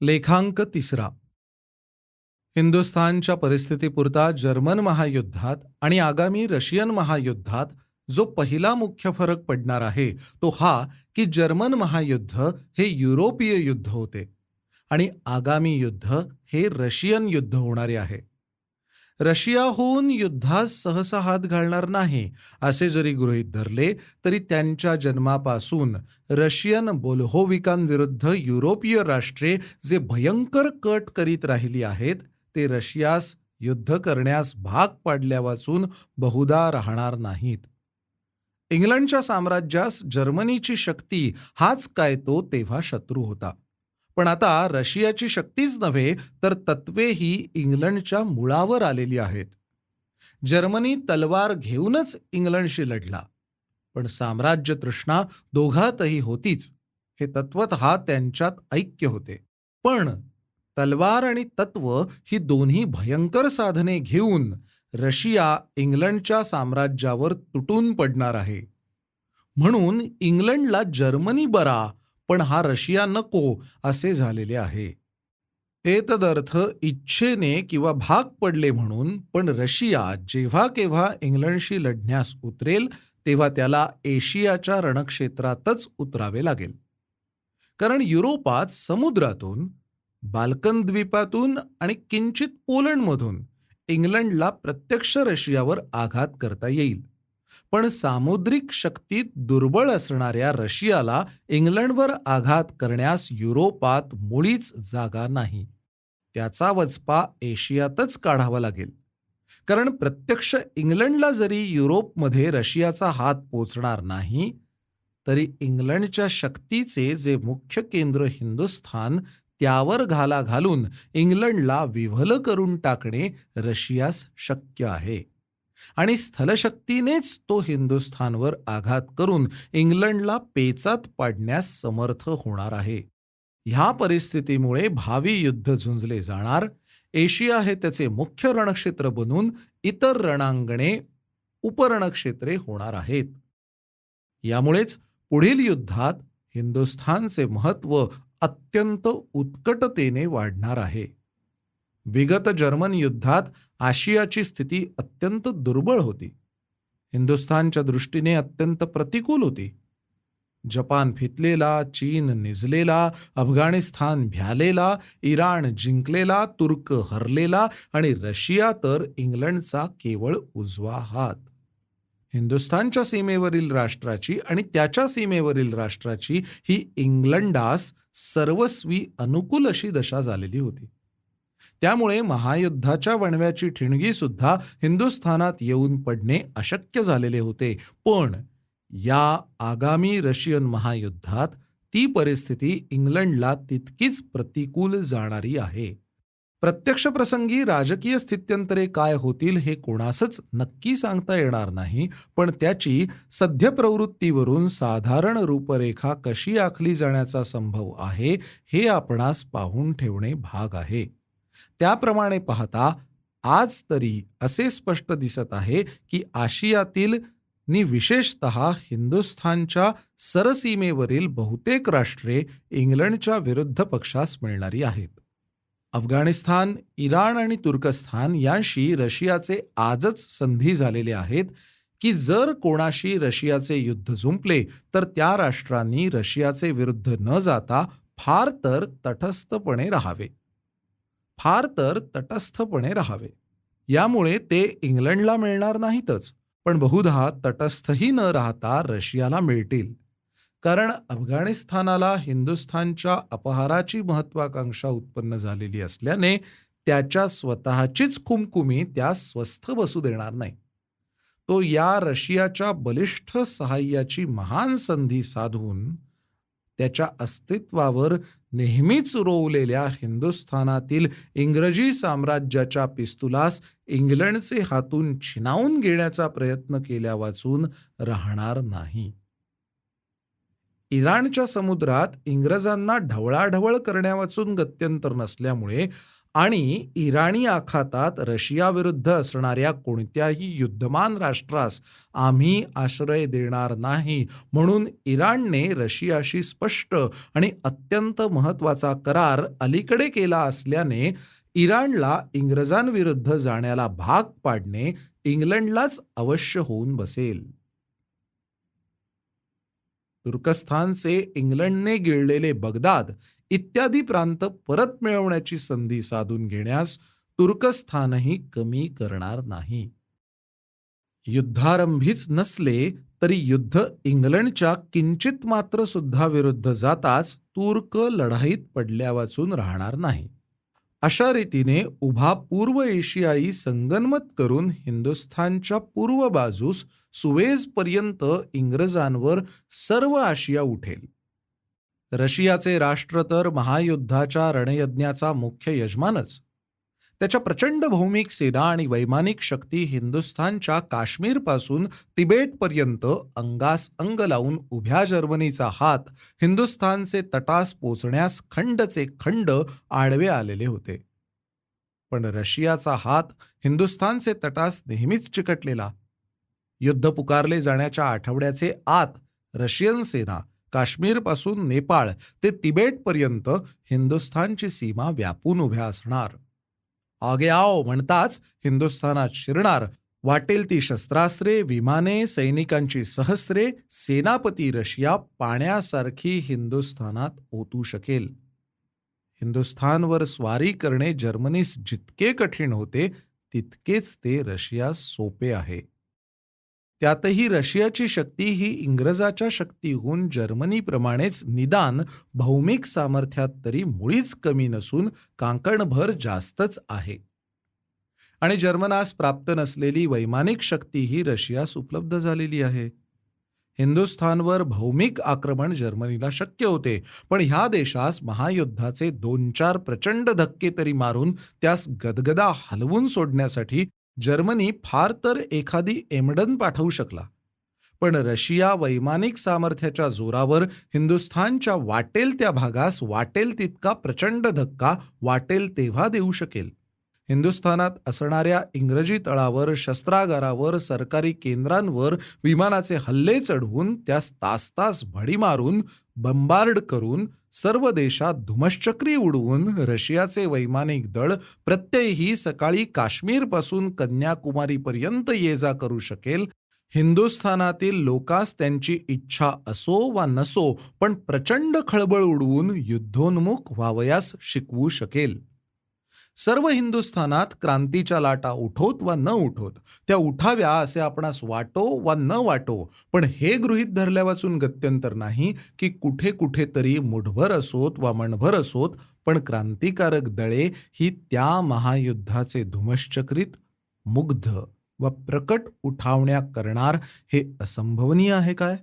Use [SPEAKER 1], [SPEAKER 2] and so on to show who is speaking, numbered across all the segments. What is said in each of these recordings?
[SPEAKER 1] लेखांक तिसरा. हिंदुस्थानच्या परिस्थितीपुरता जर्मन महायुद्धात आणि आगामी रशियन महायुद्धात जो पहिला मुख्य फरक पडणार आहे तो हा की जर्मन महायुद्ध हे युरोपीय युद्ध होते आणि आगामी युद्ध हे रशियन युद्ध होणारे आहे. रशियाहून युद्धास सहसा हात घालणार नाही असे जरी गृहीत धरले तरी त्यांच्या जन्मापासून रशियन बोल्होविकांविरुद्ध युरोपीय राष्ट्रे जे भयंकर कट करीत राहिली आहेत ते रशियास युद्ध करण्यास भाग पाडल्या वाचून बहुधा राहणार नाहीत. इंग्लंडच्या साम्राज्यास जर्मनीची शक्ती हाच काय तो तेव्हा शत्रू होता. पण आता रशियाची शक्तीच नव्हे तर तत्वेही इंग्लंडच्या मुळावर आलेली आहेत. जर्मनी तलवार घेऊनच इंग्लंडशी लढला पण साम्राज्य तृष्णा दोघातही होतीच हे तत्वत त्यांच्यात ऐक्य होते. पण तलवार आणि तत्व ही दोन्ही भयंकर साधने घेऊन रशिया इंग्लंडच्या साम्राज्यावर तुटून पडणार आहे. म्हणून इंग्लंडला जर्मनी बरा पण हा रशिया नको असे झालेले आहे. एतदर्थ इच्छेने किंवा भाग पडले म्हणून पण रशिया जेव्हा केव्हा इंग्लंडशी लढण्यास उतरेल तेव्हा त्याला एशियाच्या रणक्षेत्रातच उतरावे लागेल. कारण युरोपात समुद्रातून बाल्कन द्वीपातून आणि किंचित पोलंडमधून इंग्लंडला प्रत्यक्ष रशियावर आघात करता येईल. पण सामुद्रिक शक्तीत दुर्बळ असणाऱ्या रशियाला इंग्लंडवर आघात करण्यास युरोपात मुळीच जागा नाही. त्याचा वचपा एशियातच काढावा लागेल. कारण प्रत्यक्ष इंग्लंडला जरी युरोपमध्ये रशियाचा हात पोचणार नाही तरी इंग्लंडच्या शक्तीचे जे मुख्य केंद्र हिंदुस्थान त्यावर घाला घालून इंग्लंडला विव्हल करून टाकणे रशियास शक्य आहे. आणि स्थलशक्तीनेच तो हिंदुस्थानवर आघात करून इंग्लंडला पेचात पाडण्यास समर्थ होणार आहे. ह्या परिस्थितीमुळे भावी युद्ध झुंजले जाणार. एशिया हे त्याचे मुख्य रणक्षेत्र बनून इतर रणांगणे उपरणक्षेत्रे होणार आहेत. यामुळेच पुढील युद्धात हिंदुस्थानचे महत्त्व अत्यंत उत्कटतेने वाढणार आहे. विगत जर्मन युद्धात आशियाची स्थिती अत्यंत दुर्बळ होती. हिंदुस्थानच्या दृष्टीने अत्यंत प्रतिकूल होती. जपान फितलेला चीन निजलेला अफगाणिस्तान भ्यालेला इराण जिंकलेला तुर्क हरलेला आणि रशिया तर इंग्लंडचा केवळ उजवा हात. हिंदुस्थानच्या सीमेवरील राष्ट्राची आणि त्याच्या सीमेवरील राष्ट्राची ही इंग्लंडास सर्वस्वी अनुकूल अशी दशा झालेली होती. त्यामुळे महायुद्धाच्या वणव्याची ठिणगी सुद्धा हिंदुस्थानात येऊन पडणे अशक्य झालेले होते. पण या आगामी रशियन महायुद्धात ती परिस्थिती इंग्लंडला तितकीच प्रतिकूल जाणारी आहे. प्रत्यक्ष प्रसंगी राजकीय स्थित्यंतरे काय होतील हे कोणासच नक्की सांगता येणार नाही पण त्याची सध्य प्रवृत्तीवरून साधारण रूपरेखा कशी आखली जाण्याचा संभव आहे हे आपणास पाहून ठेवणे भाग आहे. त्याप्रमाणे पाहता आज तरी असे स्पष्ट दिसत आहे की आशियातील नि विशेषत हिंदुस्थानच्या सरसीमेवरील बहुतेक राष्ट्रे इंग्लंडच्या विरुद्ध पक्षास मिळणारी आहेत. अफगाणिस्तान इराण आणि तुर्कस्थान यांशी रशियाचे आजच संधी झालेले आहेत की जर कोणाशी रशियाचे युद्ध जुंपले तर त्या राष्ट्रांनी रशियाचे विरुद्ध न जाता फार तर तटस्थपणे राहावे. फार तर तटस्थपणे राहावे. यामुळे ते इंग्लंडला मिळणार नाहीतच पण बहुधा तटस्थही न राहता रशियाला मिळतील. कारण अफगाणिस्तानाला हिंदुस्थानच्या अपहाराची महत्वाकांक्षा उत्पन्न झालेली असल्याने त्याच्या स्वतःचीच कुमकुमी त्या स्वस्थ बसू देणार नाही. तो या रशियाच्या बलिष्ठ सहाय्याची महान संधी साधून त्याच्या अस्तित्वावर नेहमीच रोवलेल्या हिंदुस्थानातील इंग्रजी साम्राज्याच्या पिस्तुलास इंग्लंडचे हातून छिनावून घेण्याचा प्रयत्न केल्या वाचून राहणार नाही. इराणच्या समुद्रात इंग्रजांना ढवळाढवळ करण्यावाचून गत्यंतर नसल्यामुळे आणि इराणी आखातात रशियाविरुद्ध असणाऱ्या कोणत्याही युद्धमान राष्ट्रास आम्ही आश्रय देणार नाही म्हणून इराणने रशियाशी स्पष्ट आणि अत्यंत महत्त्वाचा करार अलीकडे केला असल्याने इराणला इंग्रजांविरुद्ध जाण्याला भाग पाडणे इंग्लंडलाच अवश्य होऊन बसेल. तुर्कस्थानचे इंग्लंडने गिळलेले बगदाद इत्यादी प्रांत परत मिळवण्याची संधी साधून घेण्यास तुर्कस्थानही कमी करणार नाही. युद्धारंभीच नसले तरी युद्ध इंग्लंडच्या किंचित मात्र सुद्धा विरुद्ध जाताच तुर्क लढाईत पडल्या वाचून राहणार नाही. अशा रीतीने उभा पूर्व एशियाई संगनमत करून हिंदुस्थानच्या पूर्व बाजूस सुवेजपर्यंत इंग्रजांवर सर्व आशिया उठेल. रशियाचे राष्ट्र तर महायुद्धाच्या रणयज्ञाचा मुख्य यजमानच. त्याच्या प्रचंड भौमिक सेना आणि वैमानिक शक्ती हिंदुस्थानच्या काश्मीरपासून तिबेटपर्यंत अंगास अंग लावून उभ्या जर्मनीचा हात हिंदुस्थानचे तटास पोचण्यास खंडचे खंड आडवे आलेले होते. पण रशियाचा हात हिंदुस्थानचे तटास नेहमीच चिकटलेला. युद्ध पुकारले जाण्याच्या आठवड्याचे आत रशियन सेना काश्मीरपासून नेपाळ ते तिबेटपर्यंत हिंदुस्थानची सीमा व्यापून उभ्या असणार. आगे आओ म्हणताच हिंदुस्थानात शिरणार वाटेल ती शस्त्रास्त्रे विमाने सैनिकांची सहस्रे सेनापती रशिया पाण्यासारखी हिंदुस्थानात ओतू शकेल. हिंदुस्थानवर स्वारी करणे जर्मनीस जितके कठीण होते तितकेच ते रशियास सोपे आहे. त्यातही रशियाची शक्ती ही इंग्रजाच्या शक्तीहून जर्मनीप्रमाणेच निदान भौमिक सामर्थ्यात तरी मुळीच कमी नसून कांकणभर जास्तच आहे. आणि जर्मनास प्राप्त नसलेली वैमानिक शक्ती ही रशियास उपलब्ध झालेली आहे. हिंदुस्थानवर भौमिक आक्रमण जर्मनीला शक्य होते पण ह्या देशास महायुद्धाचे दोन चार प्रचंड धक्के तरी मारून त्यास गदगदा हलवून सोडण्यासाठी जर्मनी फार तर एखादी एमडन पाठवू शकला. पण रशिया वैमानिक सामर्थ्याच्या जोरावर हिंदुस्थानच्या वाटेल त्या भागास वाटेल तितका प्रचंड धक्का वाटेल तेव्हा देऊ शकेल. हिंदुस्थानात असणाऱ्या इंग्रजी तळावर शस्त्रागारावर सरकारी केंद्रांवर विमानाचे हल्ले चढवून त्यास तास तास भडी मारून बंबार्ड करून सर्व देशात धुमश्चक्री उडवून रशियाचे वैमानिक दळ प्रत्ययही सकाळी काश्मीरपासून कन्याकुमारीपर्यंत ये जा करू शकेल. हिंदुस्थानातील लोकास त्यांची इच्छा असो वा नसो पण प्रचंड खळबळ उडवून युद्धोन्मुख व्हावयास शिकवू शकेल. सर्व हिंदुस्थानात क्रांतीच्या लाटा उठोत वा न उठोत त्या उठाव्या असे आपणास वाटो वा न वाटो पण हे गृहीत धरल्या वाचून गत्यंतर नाही की कुठे कुठेतरी मुठभर असोत वा मणभर असोत पण क्रांतिकारक दळे ही त्या महायुद्धाचे धुमश्चक्रित मुग्ध व प्रकट उठावण्या करणार हे असंभवनीय आहे काय?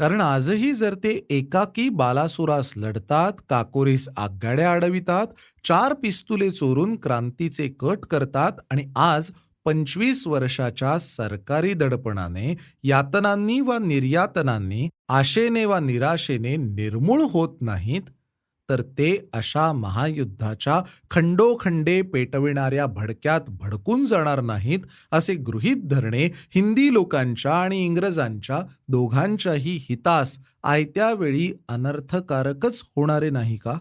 [SPEAKER 1] कारण आजही जर ते एकाकी बालासुरास लढतात काकोरीस आगगाड्या अडवितात चार पिस्तुले चोरून क्रांतीचे कट करतात आणि आज पंचवीस वर्षाच्या सरकारी दडपणाने यातनांनी वा निर्यातनांनी आशेने वा निराशेने निर्मूळ होत नाहीत तर ते अशा महायुद्धाच्या खंडोखंडे पेटविणाऱ्या भडक्यात भडकून जाणार नाहीत असे गृहीत धरणे हिंदी लोकांच्या आणि इंग्रजांच्या दोघांच्याही हितास आयत्या वेळी अनर्थकारकच होणारे नाही का?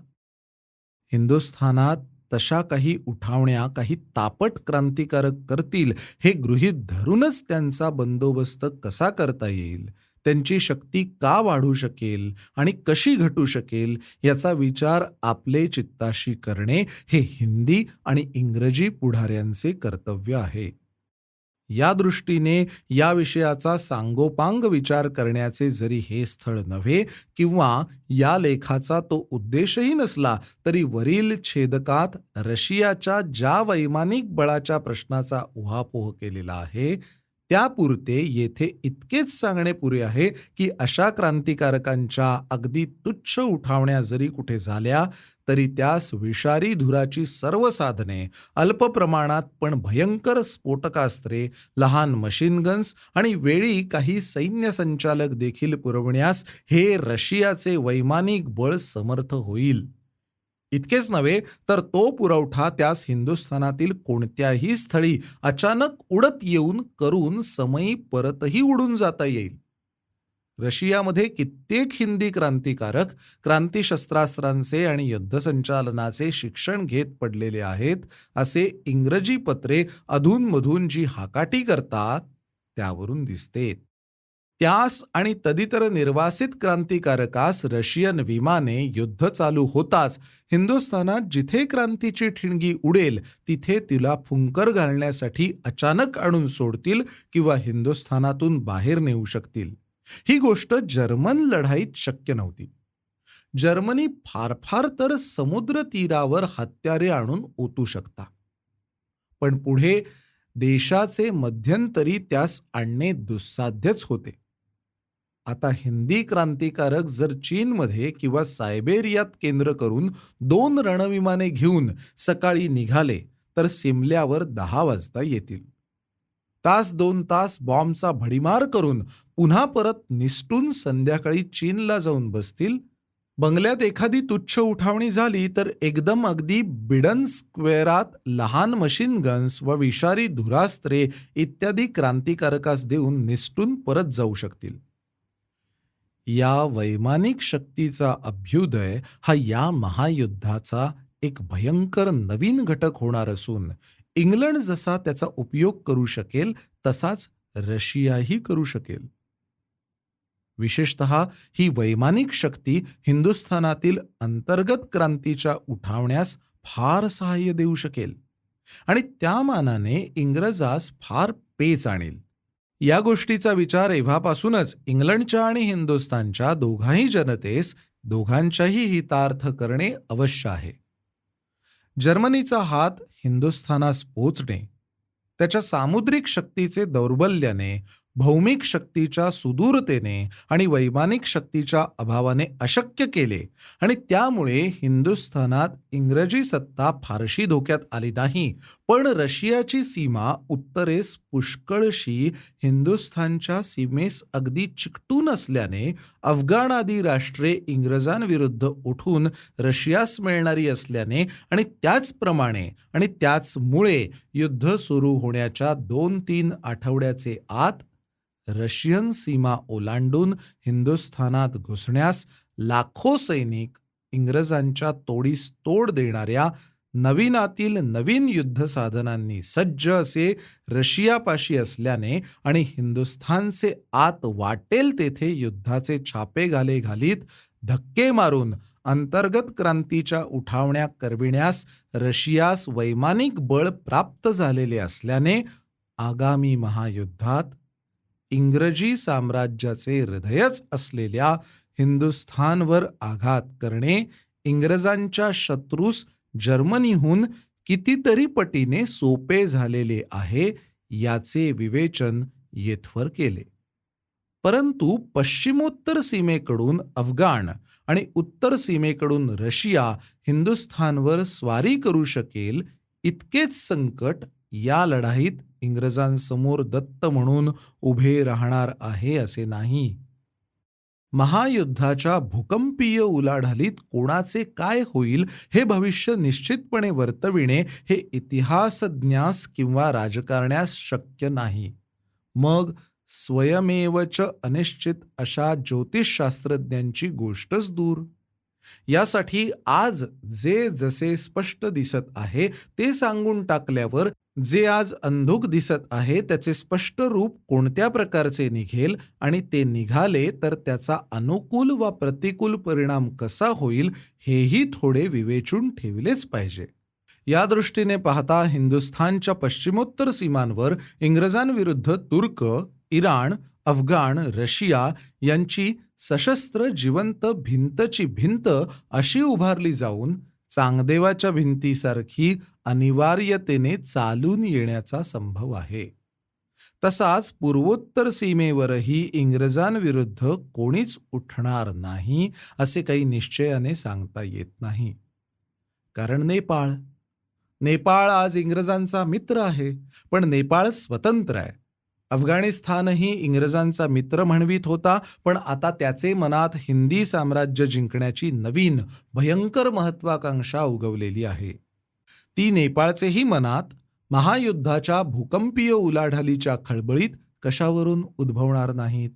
[SPEAKER 1] हिंदुस्थानात तशा काही उठावण्या काही तापट क्रांतिकारक करतील हे गृहीत धरूनच त्यांचा बंदोबस्त कसा करता येईल? त्यांची शक्ती का वाढू शकेल आणि कशी घटू शकेल याचा विचार आपले चित्ताशी करणे हे हिंदी आणि इंग्रजी पुढाऱ्यांचे कर्तव्य आहे. या दृष्टीने या विषयाचा सांगोपांग विचार करण्याचे जरी हे स्थळ नव्हे किंवा या लेखाचा तो उद्देशही नसला तरी वरील छेदकात रशियाच्या ज्या वैमानिक बळाच्या प्रश्नाचा उहापोह केलेला आहे त्यापुरते येथे इतकेच सांगणे पुरे आहे की अशा क्रांतिकारकांच्या अगदी तुच्छ उठावण्या जरी कुठे झाल्या तरी त्यास विषारी धुराची सर्व साधने अल्प प्रमाणात पण भयंकर स्फोटकास्त्रे लहान मशीन गन्स आणि वेळी काही सैन्य संचालक देखील पुरवण्यास हे रशियाचे वैमानिक बळ समर्थ होईल. इतकेच नव्हे तर तो पुरवठा त्यास हिंदुस्थानातील कोणत्याही स्थळी अचानक उडत येऊन करून समयी परतही उडून जाता येईल. रशियामध्ये कित्येक हिंदी क्रांतिकारक क्रांती शस्त्रास्त्रांचे आणि युद्धसंचालनाचे शिक्षण घेत पडलेले आहेत असे इंग्रजी पत्रे अधूनमधून जी हाकाटी करतात त्यावरून दिसते त्यास आणि तदितर निर्वासित क्रांतिकारकास रशियन विमाने युद्ध चालू होताच हिंदुस्थानात जिथे क्रांतीची ठिणगी उडेल तिथे तिला फुंकर घालण्यासाठी अचानक आणून सोडतील किंवा हिंदुस्थानातून बाहेर नेऊ शकतील. ही गोष्ट जर्मन लढाईत शक्य नव्हती. जर्मनी फार फार तर समुद्र तीरावर हत्यारे आणून ओतू शकता. पण पुढे देशाचे मध्यंतरी त्यास आणणे दुस्साध्यच होते. आता हिंदी क्रांतिकारक जर चीनमध्ये किंवा सायबेरियात केंद्र करून दोन रणविमाने घेऊन सकाळी निघाले तर सिमल्यावर दहा वाजता येतील. तास दोन तास बॉम्बचा भडीमार करून पुन्हा परत निसटून संध्याकाळी चीनला जाऊन बसतील. बंगल्यात एखादी तुच्छ उठावणी झाली तर एकदम अगदी बिडन स्क्वेअरात लहान मशीन गन्स व विषारी धुरास्त्रे इत्यादी क्रांतिकारकास देऊन निसटून परत जाऊ शकतील. या वैमानिक शक्तीचा अभ्युदय हा या महायुद्धाचा एक भयंकर नवीन घटक होणार असून इंग्लंड जसा त्याचा उपयोग करू शकेल तसाच रशियाही करू शकेल. विशेषत ही वैमानिक शक्ती हिंदुस्थानातील अंतर्गत क्रांतीच्या उठावण्यास फार सहाय्य देऊ शकेल आणि त्या मानाने इंग्रजास फार पेच आणेल. या गोष्टीचा विचार एव्हापासूनच इंग्लंडच्या आणि हिंदुस्थानच्या दोघाही जनतेस दोघांच्याही हितार्थ करणे अवश्य आहे. जर्मनीचा हात हिंदुस्थानास पोचणे त्याच्या सामुद्रिक शक्तीचे दौर्बल्याने भौमिक शक्तीच्या सुदूरतेने आणि वैमानिक शक्तीच्या अभावाने अशक्य केले आणि त्यामुळे हिंदुस्थानात इंग्रजी सत्ता फारशी धोक्यात आली नाही पण रशियाची सीमा उत्तरेस पुष्कळशी हिंदुस्थानच्या सीमेस अगदी चिकटून असल्याने अफगाण आदी राष्ट्रे इंग्रजांविरुद्ध उठून रशियास मिळणारी असल्याने आणि त्याचप्रमाणे आणि त्याचमुळे युद्ध सुरू होण्याच्या दोन तीन आठवड्याचे आत रशियन सीमा ओलांडून हिंदुस्थानात घुसण्यास लाखो सैनिक इंग्रजांच्या तोडीस तोड देणाऱ्या नवीनातील नवीन युद्ध साधनांनी सज्ज असे रशियापाशी असल्याने आणि हिंदुस्थानचे आत वाटेल तेथे युद्धाचे छापे घाले घालीत धक्के मारून अंतर्गत क्रांतीच्या उठावण्या करविण्यास रशियास वैमानिक बळ प्राप्त झालेले असल्याने आगामी महायुद्धात इंग्रजी साम्राज्याचे हृदयच असलेल्या हिंदुस्थानवर आघात करणे इंग्रजांच्या शत्रूस जर्मनीहून कितीतरी पटीने सोपे झालेले आहे याचे विवेचन येथवर केले. परंतु पश्चिमोत्तर सीमेकडून अफगाण आणि उत्तर सीमेकडून रशिया हिंदुस्थानवर स्वारी करू शकेल इतकेच संकट या लढाईत इंग्रजांसमोर दत्त म्हणून उभे राहणार आहे असे नाही. महायुद्धाच्या भूकंपीय उलाढालीत कोणाचे काय होईल हे भविष्य निश्चितपणे वर्तविणे हे इतिहासज्ञास किंवा राजकारण्यास शक्य नाही. मग स्वयमेवच अनिश्चित अशा ज्योतिषशास्त्रज्ञांची गोष्टच दूर. यासाठी आज जे जसे स्पष्ट दिसत आहे ते सांगून टाकल्यावर जे आज अंधुक दिसत आहे त्याचे स्पष्ट रूप कोणत्या प्रकारचे निघेल आणि ते निघाले तर त्याचा अनुकूल वा प्रतिकूल परिणाम कसा होईल हेही थोडे विवेचून ठेवलेच पाहिजे. या दृष्टीने पाहता हिंदुस्थानच्या पश्चिमोत्तर सीमांवर इंग्रजांविरुद्ध तुर्क इराण अफगाण रशिया यांची सशस्त्र जिवंत भिंतची भिंत अशी उभारली जाऊन चांगदेवाच्या भिंतीसारखी अनिवार्यतेने चालून येण्याचा संभव आहे. तसाच पूर्वोत्तर सीमेवरही इंग्रजांविरुद्ध कोणीच उठणार नाही असे काही निश्चयाने सांगता येत नाही. कारण नेपाळ. नेपाळ आज इंग्रजांचा मित्र आहे पण नेपाळ स्वतंत्र आहे. अफगाणिस्तानही इंग्रजांचा मित्र म्हणवीत होता पण आता त्याचे मनात हिंदी साम्राज्य जिंकण्याची नवीन भयंकर महत्वाकांक्षा उगवलेली आहे. ती नेपाळचेही मनात महायुद्धाच्या भूकंपीय उलाढालीच्या खळबळीत कशावरून उद्भवणार नाहीत?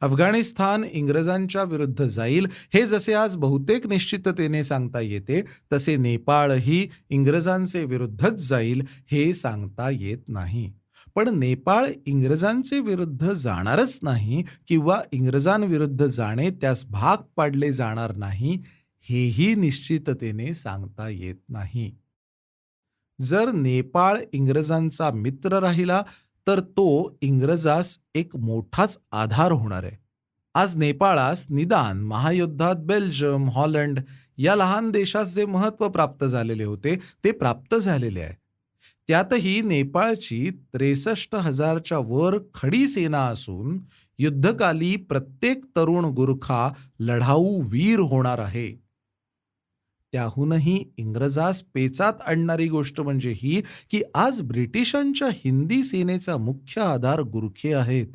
[SPEAKER 1] अफगाणिस्तान इंग्रजांच्या विरुद्ध जाईल हे जसे आज बहुतेक निश्चिततेने सांगता येते तसे नेपाळही इंग्रजांचे विरुद्धच जाईल हे सांगता येत नाही. पण नेपाळ इंग्रजांचे विरुद्ध जाणारच नाही किंवा इंग्रजांविरुद्ध जाणे त्यास भाग पाडले जाणार नाही हेही निश्चिततेने सांगता येत नाही. जर नेपाळ इंग्रजांचा मित्र राहिला तर तो इंग्रजास एक मोठाच आधार होणार आहे. आज नेपाळास निदान महायुद्धात बेल्जियम हॉलंड या लहान देशास जे महत्त्व प्राप्त झालेले होते ते प्राप्त झालेले आहे. त्यातही नेपाळची त्रेसष्ट हजारच्या वर खडी सेना असून युद्धकाली प्रत्येक तरुण गुरखा लढाऊ वीर होणार आहे. त्याहूनही इंग्रजास पेचात आणणारी गोष्ट म्हणजे ही की आज ब्रिटिशांच्या हिंदी सेनेचा मुख्य आधार गुरखे आहेत.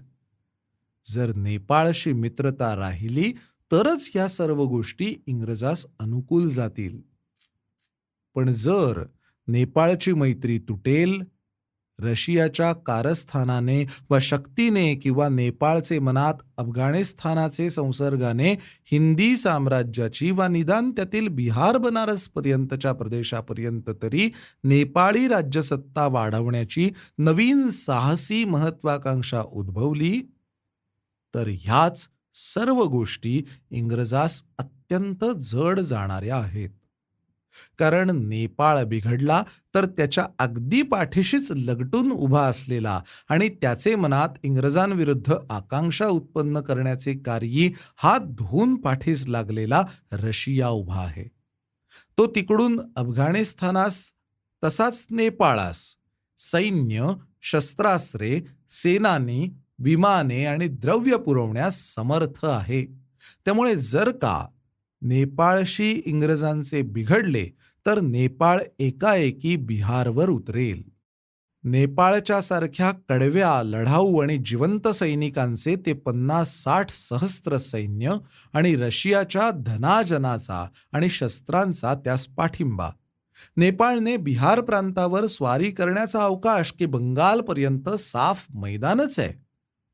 [SPEAKER 1] जर नेपाळशी मित्रता राहिली तरच या सर्व गोष्टी इंग्रजास अनुकूल जातील. पण जर नेपाळची मैत्री तुटेल रशियाच्या कारस्थानाने व शक्तीने किंवा नेपाळचे मनात अफगाणिस्तानाचे संसर्गाने हिंदी साम्राज्याची वा निदान त्यातील बिहार बनारसपर्यंतच्या प्रदेशापर्यंत तरी नेपाळी राज्यसत्ता वाढवण्याची नवीन साहसी महत्वाकांक्षा उद्भवली तर ह्याच सर्व गोष्टी इंग्रजास अत्यंत जड जाणाऱ्या आहेत. कारण नेपाळ बिघडला तर त्याच्या अगदी पाठीशीच लगटून उभा असलेला आणि त्याचे मनात इंग्रजांविरुद्ध आकांक्षा उत्पन्न करण्याचे कार्य हात धुवून पाठीस लागलेला रशिया उभा आहे. तो तिकडून अफगाणिस्तानास तसाच नेपाळास सैन्य शस्त्रास्त्रे सेनानी विमाने आणि द्रव्य पुरवण्यास समर्थ आहे. त्यामुळे जर का नेपाळशी इंग्रजांचे बिघडले तर नेपाळ एकाएकी बिहारवर उतरेल. नेपाळच्या सारख्या कडव्या लढाऊ आणि जिवंत सैनिकांचे ते पन्नास साठ सहस्त्र सैन्य आणि रशियाच्या धनाजनाचा आणि शस्त्रांचा त्यास पाठिंबा. नेपाळने बिहार प्रांतावर स्वारी करण्याचा अवकाश की बंगालपर्यंत साफ मैदानच आहे.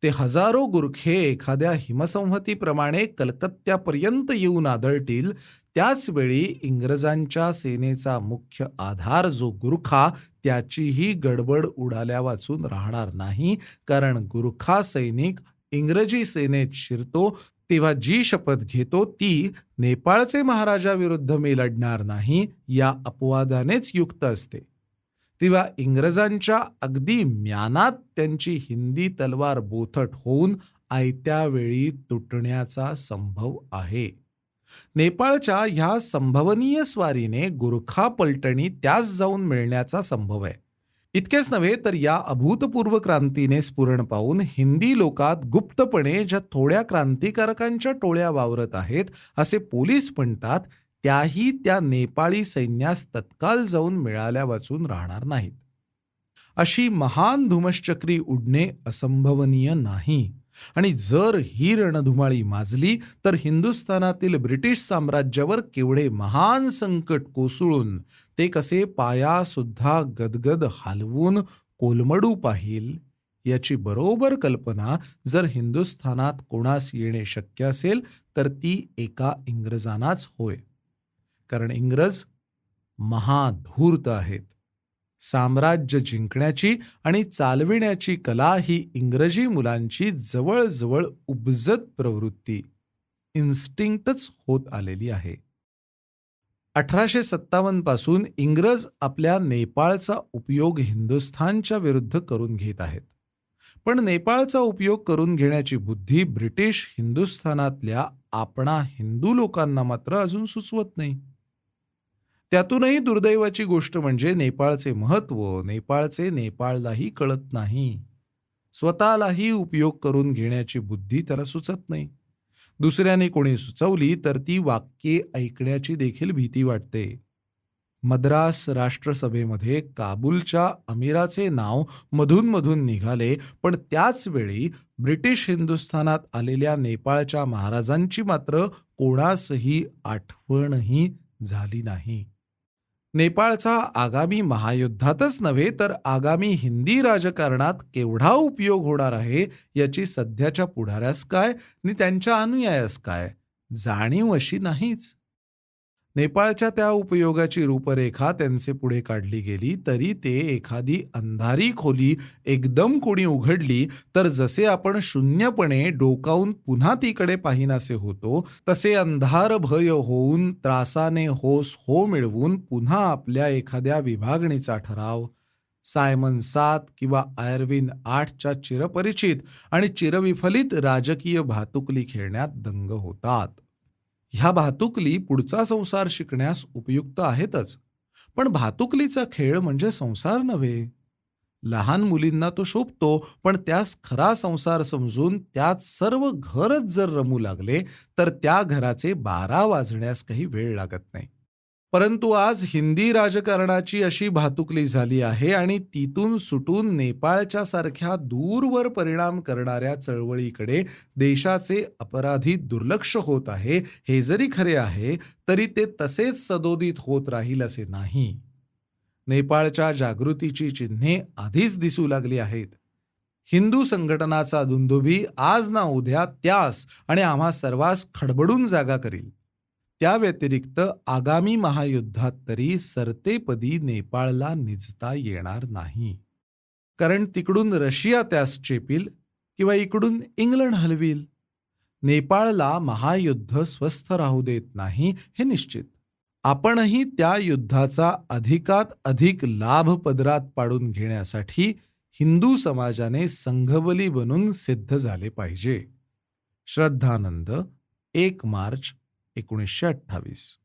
[SPEAKER 1] ते हजारो गुरखे एखाद्या हिमसंहतीप्रमाणे कलकत्त्यापर्यंत येऊन आदळतील. त्याच वेळी इंग्रजांच्या सेनेचा मुख्य आधार जो गुरखा त्याचीही गडबड उडाल्या वाचून राहणार नाही. कारण गुरखा सैनिक इंग्रजी सेनेत शिरतो तेव्हा जी शपथ घेतो ती नेपाळचे महाराजाविरुद्ध मी लढणार नाही. या अपवादानेच युक्त असते. तेव्हा इंग्रजांच्या अगदी म्यानात त्यांची हिंदी तलवार बोथट होऊन आयत्या वेळी तुटण्याचा संभव आहे. नेपाळच्या ह्या संभवनीय स्वारीने गुरखा पलटणी त्यास जाऊन मिळण्याचा संभव आहे. इतकेच नव्हे तर या अभूतपूर्व क्रांतीने स्फुरण पाहून हिंदी लोकात गुप्तपणे ज्या थोड्या क्रांतिकारकांच्या टोळ्या वावरत आहेत असे पोलीस म्हणतात त्याही त्या नेपाळी सैन्यास तत्काल जाऊन मिळाल्या वाचून राहणार नाहीत. अशी महान धुमश्चक्री उडणे असंभवनीय नाही. आणि जर ही रणधुमाळी माजली तर हिंदुस्थानातील ब्रिटिश साम्राज्यावर केवढे महान संकट कोसळून ते कसे पायासुद्धा गदगद हालवून कोलमडू पाहिल याची बरोबर कल्पना जर हिंदुस्थानात कोणास येणे शक्य असेल तर ती एका इंग्रजांनाच होय. कारण इंग्रज महाधूर्त आहेत. साम्राज्य जिंकण्याची आणि चालविण्याची कला ही इंग्रजी मुलांची जवळजवळ उपजत प्रवृत्ती इन्स्टिंक्टच होत आलेली आहे. अठराशे सत्तावन्नपासून इंग्रज आपल्या नेपाळचा उपयोग हिंदुस्थानच्या विरुद्ध करून घेत आहेत. पण नेपाळचा उपयोग करून घेण्याची बुद्धी ब्रिटिश हिंदुस्थानातल्या आपणा हिंदू लोकांना मात्र अजून सुचवत नाही. त्यातूनही दुर्दैवाची गोष्ट म्हणजे नेपाळचे महत्त्व नेपाळचे नेपाळलाही कळत नाही. स्वतःलाही उपयोग करून घेण्याची बुद्धी त्याला सुचत नाही. दुसऱ्याने कोणी सुचवली तर ती वाक्ये ऐकण्याची देखील भीती वाटते. मद्रास राष्ट्रसभेमध्ये काबूलच्या अमीराचे नाव मधून मधून निघाले पण त्याच वेळी ब्रिटिश हिंदुस्थानात आलेल्या नेपाळच्या महाराजांची मात्र कोणासही आठवणही झाली नाही. नेपाळचा आगामी महायुद्धातच नव्हे तर आगामी हिंदी राजकारणात केवढा उपयोग होणार आहे याची सध्याच्या पुढाऱ्यास काय आणि त्यांच्या अनुयायास काय जाणीव अशी नाहीच. नेपाळच्या त्या उपयोगाची रूपरेखा त्यांचे पुढे काढली गेली तरी ते एखादी अंधारी खोली एकदम कोणी उघडली तर जसे आपण शून्यपणे डोकावून पुन्हा तीकडे पाहिनासे होतो तसे अंधार भय होऊन त्रासाने होस हो मिळवून पुन्हा आपल्या एखाद्या विभागणीचा ठराव. सायमन सात किंवा आयर्विन आठच्या चिरपरिचित आणि चिरविफलित राजकीय भातुकली खेळण्यात दंग होतात. ह्या भातुकली पुढचा संसार शिकण्यास उपयुक्त आहेतच. पण भातुकलीचा खेळ म्हणजे संसार नव्हे. लहान मुलींना तो शोभतो पण त्यास खरा संसार समजून त्यात सर्व घरच जर रमू लागले तर त्या घराचे बारा वाजण्यास काही वेळ लागत नाही. परंतु आज हिंदी राजकारणाची अशी भातुकली झाली आहे आणि तिथून सुटून नेपाळच्या सारख्या दूरवर परिणाम करणाऱ्या चळवळीकडे देशाचे अपराधी दुर्लक्ष होत आहे हे जरी खरे आहे तरी ते तसेच सदोदित होत राहील असे नाही. नेपाळच्या जागृतीची चिन्हे आधीच दिसू लागली आहेत. हिंदू संघटनाचा दुंदुभी आज ना उद्या त्यास आणि आम्हा सर्वांस खडबडून जागा करील. त्या व्यतिरिक्त आगामी महायुद्धात तरी सरतेपदी नेपाळला निजता येणार नाही. कारण तिकडून रशिया त्यास चेपील किंवा इकडून इंग्लंड हलवील. नेपाळला महायुद्ध स्वस्थ राहू देत नाही हे निश्चित. आपणही त्या युद्धाचा अधिकात अधिक लाभ पदरात पाडून घेण्यासाठी हिंदू समाजाने संघबली बनून सिद्ध झाले पाहिजे. श्रद्धानंद एक मार्च. एकोणीसशे अठ्ठावीस.